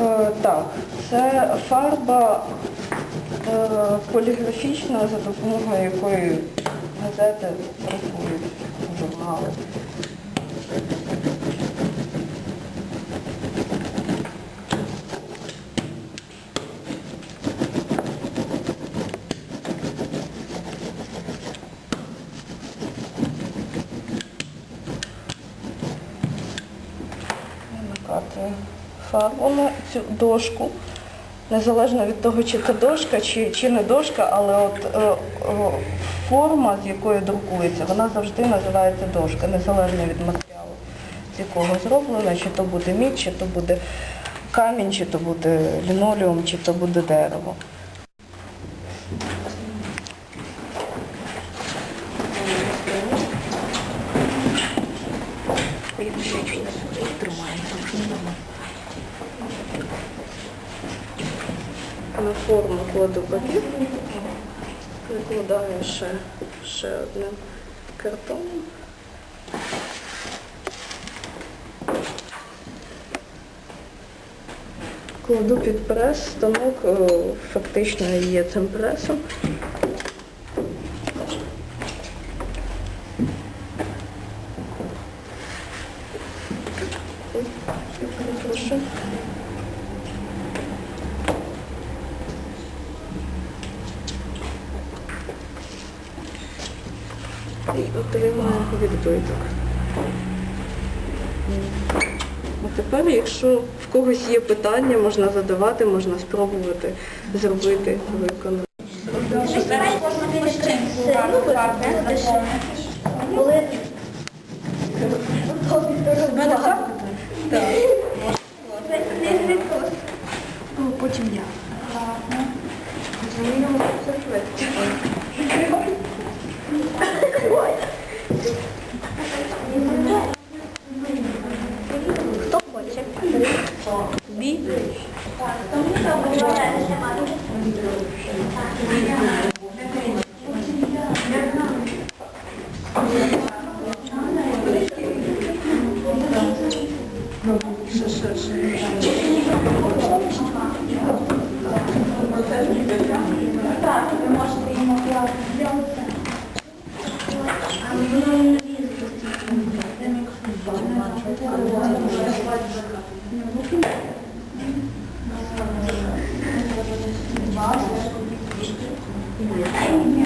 Е, так, це фарба е, поліграфічна, за допомогою якої газети друкують журнали. Накатую фарбу на цю дошку. Незалежно від того, чи це дошка, чи, чи не дошка, але от е, е, форма, з якої друкується, вона завжди називається дошка, незалежно від матеріалу, з якого зроблена, чи то буде мідь, чи то буде камінь, чи то буде лінолеум, чи то буде дерево. На форму кладу папір, викладаю ще, ще одним картоном. Кладу під прес, станок е, фактично є цим пресом. Ой, І отримуємо відбиток. А тепер, якщо в когось є питання, можна задавати, можна спробувати зробити, виконати. Потім я. Так, ви можете йому п'яти.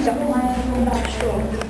Hindi ako sure.